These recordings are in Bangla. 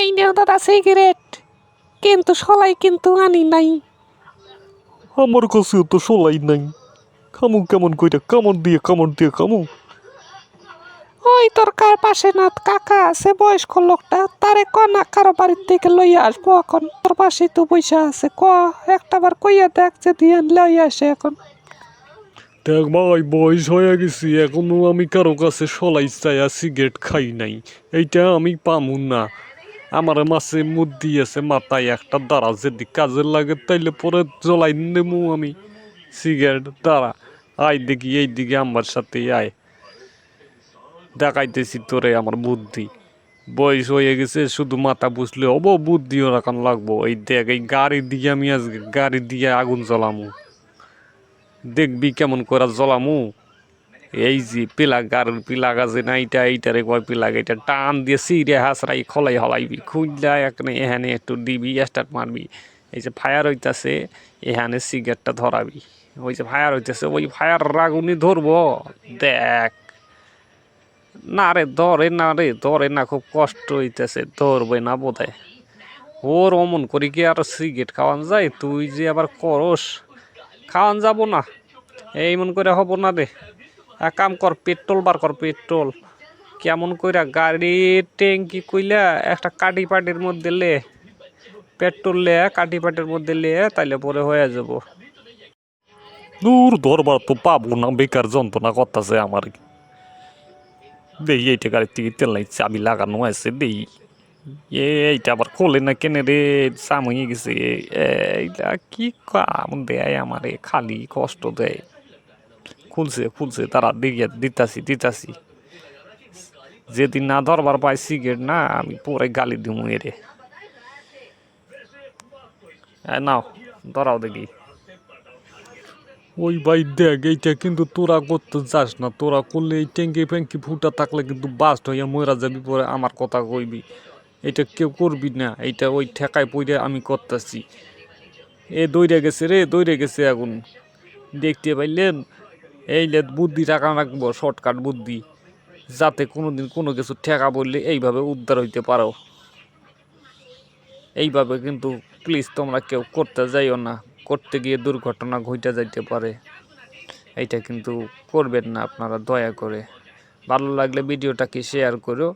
এই নেও দাদা সিগারেট। কিন্তু সলাই কিন্তু আনি নাই। আমার কাছেও তো সোলাই নাই। খামু কেমন কইটা কামড় দিয়ে কামড় দিয়ে খামু। ওই তোর কার পাশে না কাকা আছে বয়স্ক লোকটা তারে ক না কারও বাড়ির থেকে লইয়া আসব এখন? তোর পাশে তো পয়সা আছে ক? একটা বার কইয়া দেখ যে দিয়ে লইয়া আসে এখন। দেখ ভাই বয়স হয়ে গেছি এখনও আমি কারও কাছে সলাই চাইয়া সিগারেট খাই নাই। এইটা আমি পামু না। আমার মাসে মুদ্দি আছে মাথায় একটা দাঁড়া, যদি কাজে লাগে তাইলে পরে জ্বলাই নেমু আমি। সিগারেট দাঁড়া, আয় দেখি এই দিকে আমার সাথে আয়। দেখাইতেছি তোরে আমার বুদ্ধি। বয়স হয়ে গেছে, শুধু মাথা বুঝলে হব, বুদ্ধিও রাখান লাগবো। এই দেখ, এই গাড়ি দিয়ে আমি আজকে, গাড়ি দিয়ে আগুন জ্বলামু। দেখবি কেমন করে জ্বলামু। এই যে পিলা গার পিলা গাছে না, এইটা, এইটারে কয় পিলাগ এটা টান দিয়ে সিরে হাসরাই, খলাই, হলাইবি খুঁজলা এখানে এখানে একটু দিবি, স্টার্ট মারবি। এই যে ফায়ার হইতাছে, এখানে সিগারেটটা ধরাবি। ওই যে ফায়ার হইতাছে, ওই ফায়ার রাগুনি ধরবো। দেখ। না রে, ধরে না রে, ধরে না, খুব কষ্ট হইতেছে, ধরবে না বোধহয়। ওর অমন করি কি আর সিগারেট খাওয়ান যায়? তুই যে আবার করস, খাওয়ান যাব না। এই মন করে হব না রে। কাম কর, পেট্রোল বার কর, পেট্রোল। কেমন কইরা গাড়ির ট্যাঙ্কি কইলা একটা কাটি পাটির মধ্যে লে, পেট্রোল লে কাটি পাটির মধ্যে লে, তাইলে পরে হয়ে যাব। দূর ধরবার তো পাবো না, বেকার যন্ত্রণা করতেছে আমার। দেই, এইটা গাড়ির থেকে তেল নাই, চাবি লাগানো আছে, দেই। এইটা আবার খোলে না কেনে রে সাম হয়ে গেছে এইটা কি কাম দেয় আমারে, খালি কষ্ট দেয়। খুলছে খুলছে, তারা দিকে দিতাছি দিতাছি। যেদিন না ধরবার পাই সিগারেট না, আমি পরে গালি দিমু এরে। নাও, ধরাও দেখি। ওই ভাই দেখ, এইটা কিন্তু তোরা করতে যাস না। তোরা করলে এই ট্যাঙ্কি ফ্যাঙ্কি ফুটা থাকলে কিন্তু বাস্ট হইয়া মরা যাবি, পরে আমার কথা কইবি। এটা কেউ করবি না, এইটা ওই ঠেকায় পইরে আমি করতেছি। এ দৌড়ে গেছে রে দৌড়ে গেছে আগুন। দেখতে পাইলেন এই লে বুদ্ধি টাকা রাখব শর্টকাট বুদ্ধি, যাতে কোনো দিন কোনো কিছু ঠেকা বললে এইভাবে উদ্ধার হইতে পারো। এইভাবে কিন্তু প্লিজ তোমরা কেউ করতে যাইও না, করতে গিয়ে দুর্ঘটনা ঘটে যাইতে পারে। এইটা কিন্তু করবেন না আপনারা, দয়া করে। ভালো লাগলে ভিডিওটাকে শেয়ার করো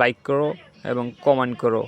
লাইক করো এবং কমেন্ট করো।